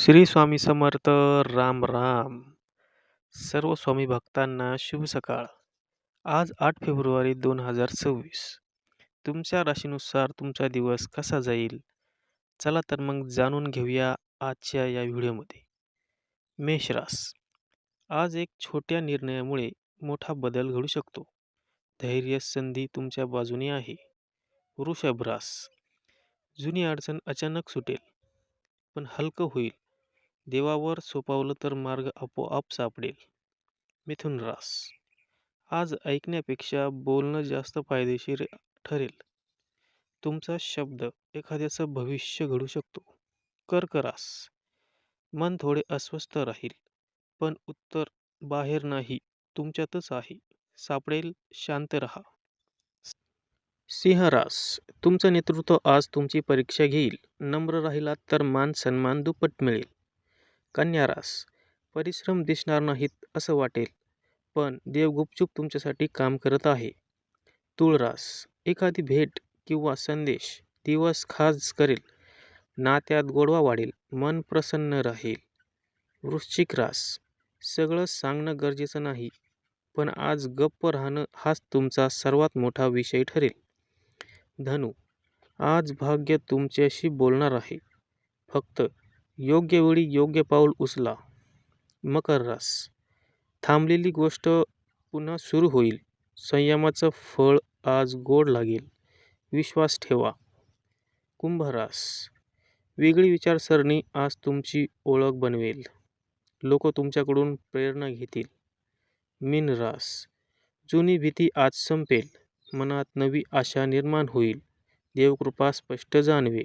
श्री स्वामी समर्थ राम राम. सर्व स्वामी भक्तांना शुभ सकाळ. आज आठ फेब्रुवारी दोन हजार सव्वीस. तुमच्या राशीनुसार तुमचा दिवस कसा जाईल? चला तर मग जाणून घेऊया आजच्या या व्हिडिओमध्ये. मेषरास आज एक छोट्या निर्णयामुळे मोठा बदल घडू शकतो. धैर्य संधी तुमच्या बाजूने आहे. वृषभ रास जुनी अडचण अचानक सुटेल पण हलकं होईल. देवावर सोपावलं तर मार्ग आपोआप सापडेल. मिथुन रास. आज ऐकण्यापेक्षा बोलणं जास्त फायदेशीर ठरेल. तुमचा शब्द एखाद्याचं भविष्य घडू शकतो. कर्क रास. मन थोडे अस्वस्थ राहील पण उत्तर बाहेर नाही तुमच्यातच आहे. सापडेल शांत रहा. सिंह रास. तुमचं नेतृत्व आज तुमची परीक्षा घेईल. नम्र राहिलात तर मान सन्मान दुप्पट मिळेल. कन्या रास. परिश्रम दिसणार नाहीत असं वाटेल. पण देव गुपचूप तुमच्यासाठी काम करत आहे. तुळ रास एखादी भेट किंवा संदेश दिवस खास करेल. नात्यात गोडवा वाढेल मन प्रसन्न राहील. वृश्चिक रास. सगळं सांगणं गरजेचं नाही पण आज गप्प राहणं हाच तुमचा सर्वात मोठा विषय ठरेल. धनु आज भाग्य तुमच्याशी बोलणार आहे. फक्त योग्य वेळी योग्य पाऊल उचला. मकर रास. थांबलेली गोष्ट पुन्हा सुरू होईल. संयमाचं फळ आज गोड लागेल. विश्वास ठेवा. कुंभ रास. वेगळी विचारसरणी आज तुमची ओळख बनवेल. लोक तुमच्याकडून प्रेरणा घेतील. मीन रास. जुनी भीती आज संपेल. मनात नवी आशा निर्माण होईल. देवकृपा स्पष्ट जाणवे